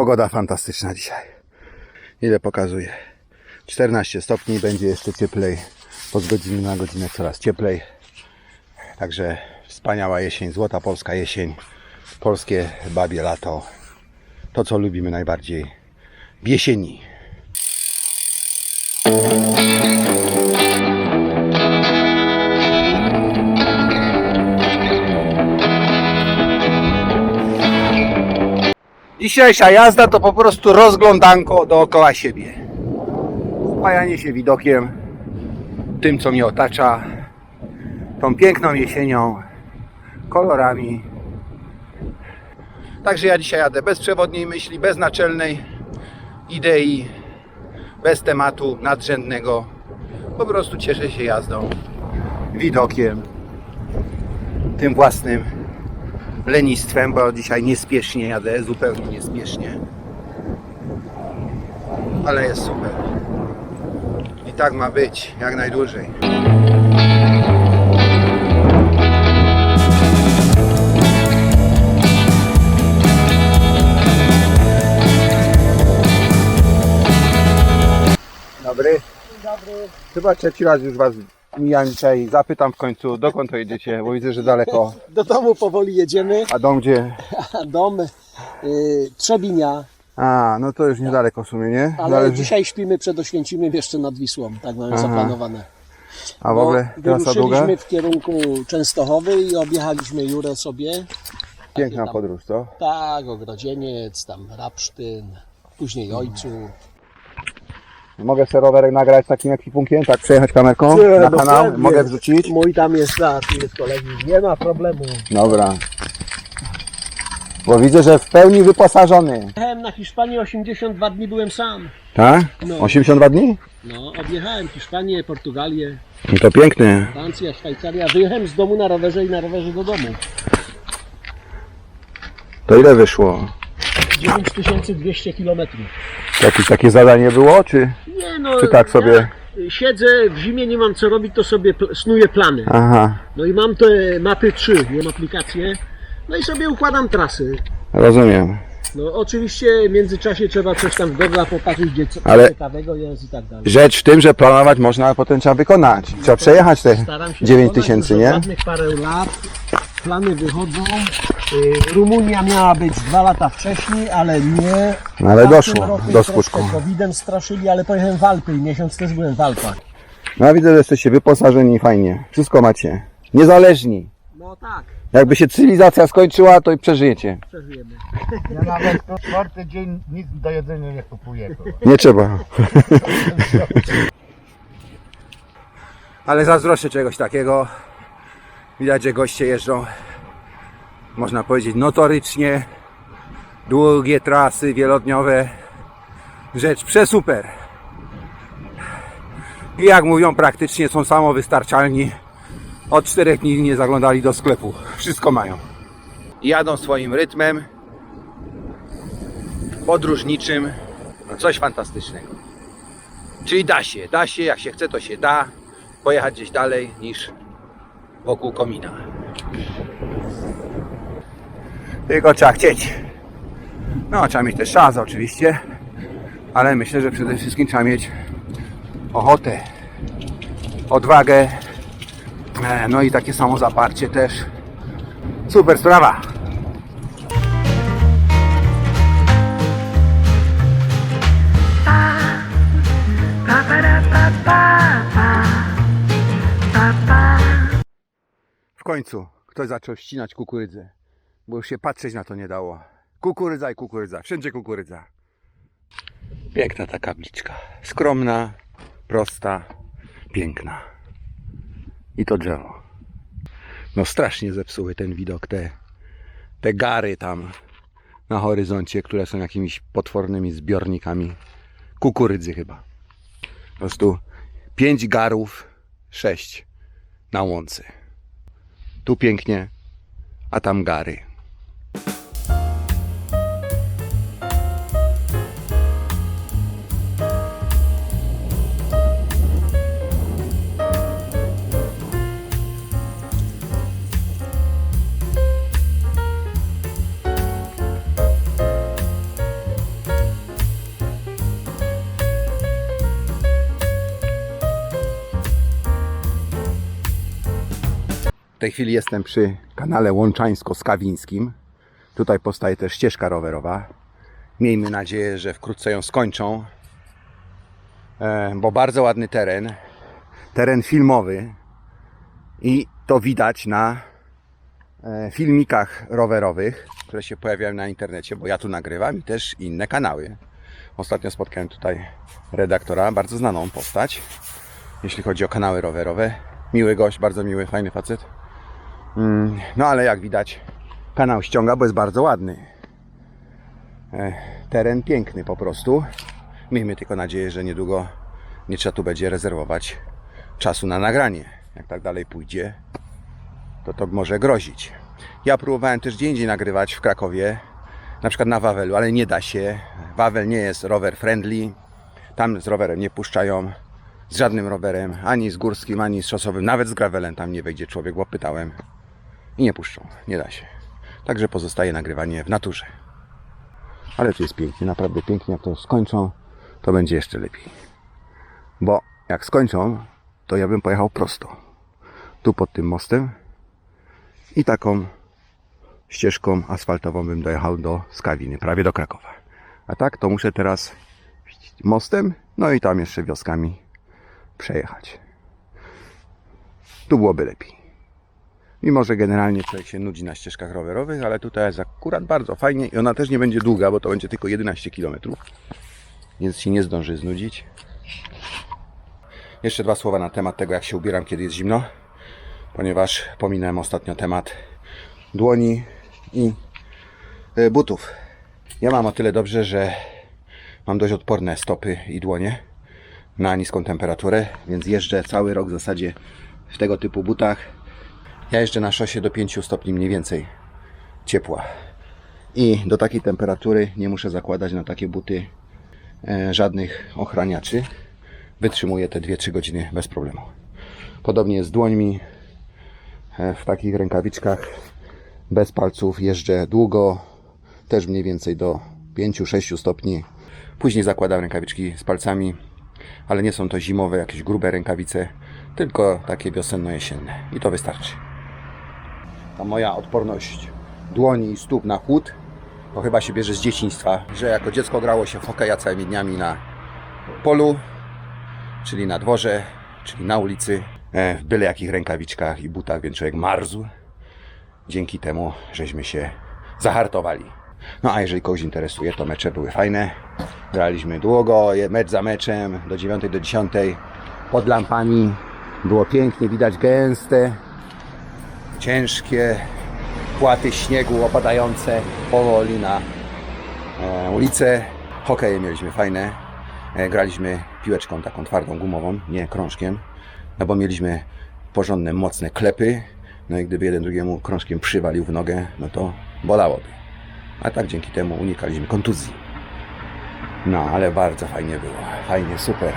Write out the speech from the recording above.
Pogoda fantastyczna dzisiaj. Ile pokazuje? 14 stopni, będzie jeszcze cieplej. Od godziny na godzinę coraz cieplej. Także wspaniała jesień, złota polska jesień. Polskie babie lato. To co lubimy najbardziej. W jesieni. Dzisiejsza jazda to po prostu rozglądanko dookoła siebie. Upajanie się widokiem, tym co mnie otacza, tą piękną jesienią, kolorami. Także ja dzisiaj jadę bez przewodniej myśli, bez naczelnej idei, bez tematu nadrzędnego. Po prostu cieszę się jazdą, widokiem, tym własnym lenistwem, bo dzisiaj niespiesznie jadę, zupełnie niespiesznie. Ale jest super. I tak ma być jak najdłużej. Dobry. Dobry. Chyba trzeci raz już Was mijam dzisiaj. Zapytam w końcu, dokąd to jedziecie, bo widzę, że daleko. Do domu powoli jedziemy. A dom gdzie? A Dom y, Trzebinia, A, no to już niedaleko w sumie, nie? ale Zależy- dzisiaj śpimy przed Oświęcimiem jeszcze nad Wisłą. Tak mamy zaplanowane. A w Bo ogóle trasa długa? Wyruszyliśmy w kierunku Częstochowy i objechaliśmy Jurę sobie. Piękna podróż, co? Tak, Ogrodzieniec, tam Rapsztyn, później Ojców. Mogę sobie rowerek nagrać takim ekwipunkiem, tak przejechać kamerką Nie, na no kanał, mogę wrzucić? Mój tam jest, a tu jest kolegi, nie ma problemu. Dobra. Bo widzę, że w pełni wyposażony. Jechałem na Hiszpanię 82 dni, byłem sam. Tak? No. 82 dni? No, objechałem Hiszpanię, Portugalię, No to pięknie. Francja, Szwajcaria. Wyjechałem z domu na rowerze i na rowerze do domu. To ile wyszło? 9200 km. Jakieś takie zadanie było, czy? Nie no, Czy tak sobie? Ja siedzę w zimie, nie mam co robić, to sobie pl- snuję plany. Aha, No i mam te mapy 3, mam aplikację. No i sobie układam trasy. rozumiem. No oczywiście w międzyczasie trzeba coś tam w Google popatrzeć, gdzie co Ale- ciekawego jest i tak dalej. Rzecz w tym, że planować można, a potem trzeba wykonać. Trzeba przejechać te Staram się 9 wykonać tysięcy, już od nie? ładnych parę lat. Plany wychodzą. Y, Rumunia miała być dwa lata wcześniej, ale nie. No ale W tamtym doszło roku do troszkę skutku. COVID-em straszyli, ale pojechałem w Alpy i miesiąc też byłem w Alpach. No a widzę, że jesteście wyposażeni fajnie. Wszystko macie. Niezależni. No tak, Jakby się cywilizacja skończyła, to i przeżyjecie. przeżyjemy. Ja nawet co czwarty dzień nic do jedzenia nie kupuję. kurwa. Nie trzeba. Ale zazdroszczę czegoś takiego. Widać, że goście jeżdżą, można powiedzieć, notorycznie. Długie trasy wielodniowe. Rzecz przesuper. I jak mówią, praktycznie są samowystarczalni. Od czterech dni nie zaglądali do sklepu. Wszystko mają. Jadą swoim rytmem. Podróżniczym. Coś fantastycznego. Czyli da się, da się, jak się chce, to się da pojechać gdzieś dalej niż wokół komina. Tylko trzeba chcieć. No, trzeba mieć też czas oczywiście, ale myślę, że przede wszystkim trzeba mieć ochotę, odwagę, e, no i takie samo zaparcie też. Super sprawa. W końcu ktoś zaczął ścinać kukurydzę, bo już się patrzeć na to nie dało. Kukurydza i kukurydza, wszędzie kukurydza. Piękna ta kapliczka. Skromna, prosta, piękna. I to drzewo. No strasznie zepsuły ten widok, te, te gary tam na horyzoncie, które są jakimiś potwornymi zbiornikami kukurydzy chyba. Po prostu pięć garów, sześć na łące. Tu pięknie, a tam gary. Tej chwili jestem przy kanale Łączańsko-Skawińskim. Tutaj powstaje też ścieżka rowerowa. Miejmy nadzieję, że wkrótce ją skończą, e, bo bardzo ładny teren. Teren filmowy i to widać na e, filmikach rowerowych, które się pojawiają na internecie, bo ja tu nagrywam i też inne kanały. Ostatnio spotkałem tutaj redaktora, bardzo znaną postać, jeśli chodzi o kanały rowerowe. Miły gość, bardzo miły, fajny facet. Mm, No ale jak widać, kanał ściąga, bo jest bardzo ładny. E, Teren piękny po prostu. Miejmy tylko nadzieję, że niedługo nie trzeba tu będzie rezerwować czasu na nagranie. Jak tak dalej pójdzie, to to może grozić. Ja próbowałem też gdzie indziej nagrywać w Krakowie, na przykład na Wawelu, ale nie da się. Wawel nie jest rower friendly. Tam z rowerem nie puszczają. Z żadnym rowerem, ani z górskim, ani z szosowym, nawet z gravelem tam nie wejdzie człowiek, bo pytałem. I nie puszczą, nie da się. Także pozostaje nagrywanie w naturze. Ale tu jest pięknie, naprawdę pięknie. Jak to skończą, to będzie jeszcze lepiej. Bo jak skończą, to ja bym pojechał prosto. Tu pod tym mostem i taką ścieżką asfaltową bym dojechał do Skawiny, prawie do Krakowa. A tak to muszę teraz mostem, no i tam jeszcze wioskami przejechać. Tu byłoby lepiej. Mimo, że generalnie człowiek się nudzi na ścieżkach rowerowych, ale tutaj jest akurat bardzo fajnie i ona też nie będzie długa, bo to będzie tylko 11 km, więc się nie zdąży znudzić. Jeszcze dwa słowa na temat tego, jak się ubieram, kiedy jest zimno, ponieważ pominąłem ostatnio temat dłoni i e, butów. Ja mam o tyle dobrze, że mam dość odporne stopy i dłonie na niską temperaturę, więc jeżdżę cały rok w zasadzie w tego typu butach. Ja jeżdżę na szosie do 5 stopni mniej więcej ciepła. I do takiej temperatury nie muszę zakładać na takie buty e, żadnych ochraniaczy. Wytrzymuję te 2-3 godziny bez problemu. Podobnie jest z dłońmi. E, w takich rękawiczkach bez palców jeżdżę długo, też mniej więcej do 5-6 stopni. Później zakładam rękawiczki z palcami, ale nie są to zimowe, jakieś grube rękawice, tylko takie wiosenno-jesienne. I to wystarczy. Ta moja odporność dłoni i stóp na chłód to chyba się bierze z dzieciństwa, że jako dziecko grało się w hokeja całymi dniami na polu, czyli na dworze, czyli na ulicy, e, w byle jakich rękawiczkach i butach, więc człowiek marzł. Dzięki temu żeśmy się zahartowali. No a jeżeli kogoś interesuje, to mecze były fajne. Graliśmy długo, mecz za meczem, do 9 do 10 pod lampami. Było pięknie, widać gęste, ciężkie płaty śniegu opadające powoli na e, ulicę. Hokeje mieliśmy fajne. E, graliśmy piłeczką taką twardą, gumową, nie krążkiem, no bo mieliśmy porządne, mocne klepy. No i gdyby jeden drugiemu krążkiem przywalił w nogę, no to bolałoby. A tak dzięki temu unikaliśmy kontuzji. No, ale bardzo fajnie było. Fajnie, super.